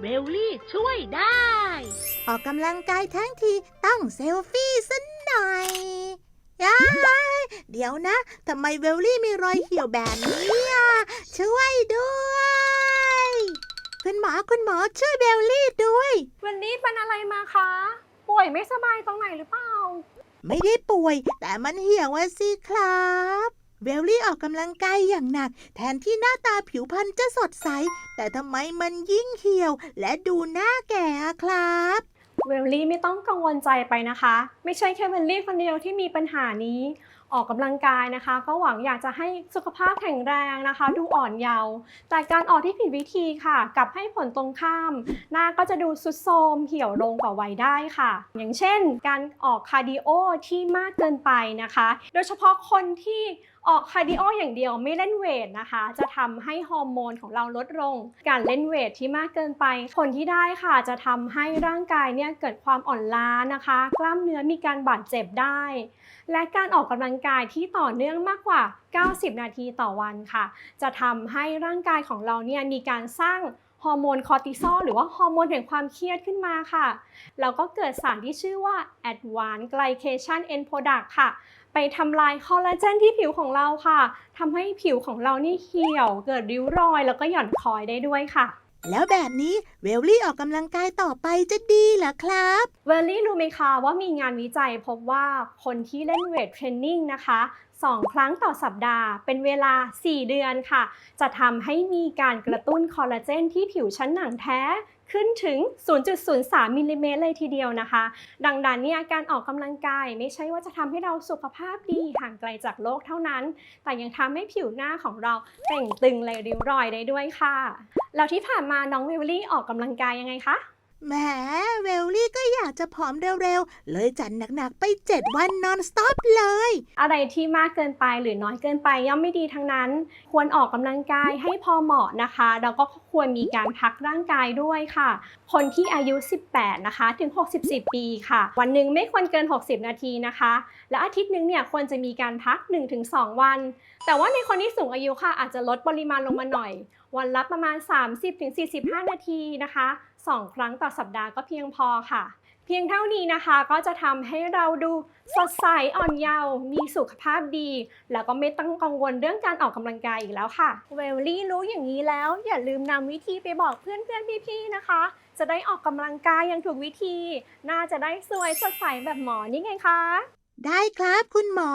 เวลลี่ช่วยได้ ออกกำลังกายทั้งทีต้องเซลฟี่สักหน่อยย้ายเดี๋ยวนะทำไมเวลลี่มีรอยเหี่ยวแบบนี้อะช่วยด้วย คุณหมอคุณหมอช่วยเบลลี่ด้วย วันนี้เป็นอะไรมาคะ ป่วยไม่สบายตรงไหนหรือเปล่า ไม่ได้ป่วย แต่มันเหี่ยวอะสิครับ เวลลี่ออกกำลังกายอย่างหนัก แทนที่หน้าตาผิวพรรณจะสดใส แต่ทำไมมันยิ่งเหี่ยว และดูหน้าแก่ครับเวลลี่ไม่ต้องกังวลใจไปนะคะ ไม่ใช่แค่เวลลี่คนเดียวที่มีปัญหานี้ออกกำลังกายนะคะ ก็หวังอยากจะให้สุขภาพแข็งแรงนะคะ ดูอ่อนเยาว์แต่การออกที่ผิดวิธีค่ะกลับให้ผลตรงข้าม หน้าก็จะดูสุดโทมเหี่ยวลงกว่าวัยได้ค่ะ อย่างเช่น การออกคาร์ดิโอที่มากเกินไปนะคะ โดยเฉพาะคนที่ออกคาร์ดิโออย่างเดียวไม่เล่นเวทนะคะ จะทำให้ฮอร์โมนของเราลดลง การเล่นเวทที่มากเกินไป ผลที่ได้ค่ะจะทำให้ร่างกายเนี่ยเกิดความอ่อนล้านะคะ กล้ามเนื้อมีการบาดเจ็บได้ และการออกกำลังกายที่ต่อเนื่องมากกว่า 90 นาทีต่อวันค่ะ จะทำให้ร่างกายของเราเนี่ยมีการสร้างฮอร์โมนคอร์ติซอลหรือว่าฮอร์โมนแห่งความเครียดขึ้นมาค่ะแล้วก็เกิดสารที่ชื่อว่า Advanced Glycation End Product ค่ะ ไปทำลายคอลลาเจนที่ผิวของเราค่ะทำให้ผิวของเรานี่เหี่ยว เกิดริ้วรอย แล้วก็หย่อนคอยได้ด้วยค่ะ แล้วแบบนี้เวลลี่ออกกำลังกายต่อไปจะดีเหรอครับเวลลี่รู้ไหมคะว่ามีงานวิจัยพบว่าคนที่เล่นเวทเทรนนิ่งนะคะสองครั้งต่อสัปดาห์ เป็นเวลา 4 เดือนค่ะ จะทำให้มีการกระตุ้นคอลลาเจนที่ผิวชั้นหนังแท้ขึ้นถึง 0.03มิลลิเมตรเลยทีเดียวนะคะ ดังนั้นเนี่ยการออกกำลังกายไม่ใช่ว่าจะทำให้เราสุขภาพดีห่างไกลจากโลกเท่านั้น แต่ยังทำให้ผิวหน้าของเราเต่งตึงเลยริ้วรอยได้ด้วยค่ะ แล้วที่ผ่านมาน้องเวลลี่ออกกำลังกายยังไงคะแหมเวลลี่ก็อยากจะผอมเร็วๆ เลยจัดหนักๆ ไป7วันนอนสต็อปเลย อะไรที่มากเกินไปหรือน้อยเกินไปย่อมไม่ดีทั้งนั้น ควรออกกำลังกายให้พอเหมาะนะคะ แล้วก็ควรมีการพักร่างกายด้วยค่ะ คนที่อายุ 18 นะคะ ถึง 64 ปีค่ะ วันหนึ่งไม่ควรเกิน 60 นาทีนะคะ และอาทิตย์หนึงเนี่ยควรจะมีการพัก 1-2 วัน แต่ว่าในคนที่สูงอายุค่ะอาจจะลดปริมาณลงมาหน่อย วันละประมาณ 30-45 นาทีนะคะ 2 ครั้งต่อสัปดาห์ก็เพียงพอค่ะ เพียงเท่านี้นะคะก็จะทำให้เราดูสดใสอ่อนเยาว์มีสุขภาพดี แล้วก็ไม่ต้องกังวลเรื่องการออกกำลังกายอีกแล้วค่ะ เวลลี่รู้อย่างนี้แล้ว อย่าลืมนำวิธีไปบอกเพื่อนเพื่อนพี่ๆนะคะ จะได้ออกกำลังกายอย่างถูกวิธี น่าจะได้สวยสดใสแบบหมอนี่ไงคะ ได้ครับคุณหมอ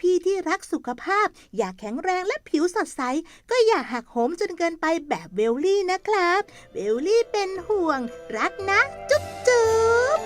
พี่ๆที่รักสุขภาพ อยากแข็งแรงและผิวสดใส ก็อย่าหักโหมจนเกินไปแบบเวลลี่นะครับ เวลลี่เป็นห่วง รักนะ จุ๊บจุ๊บ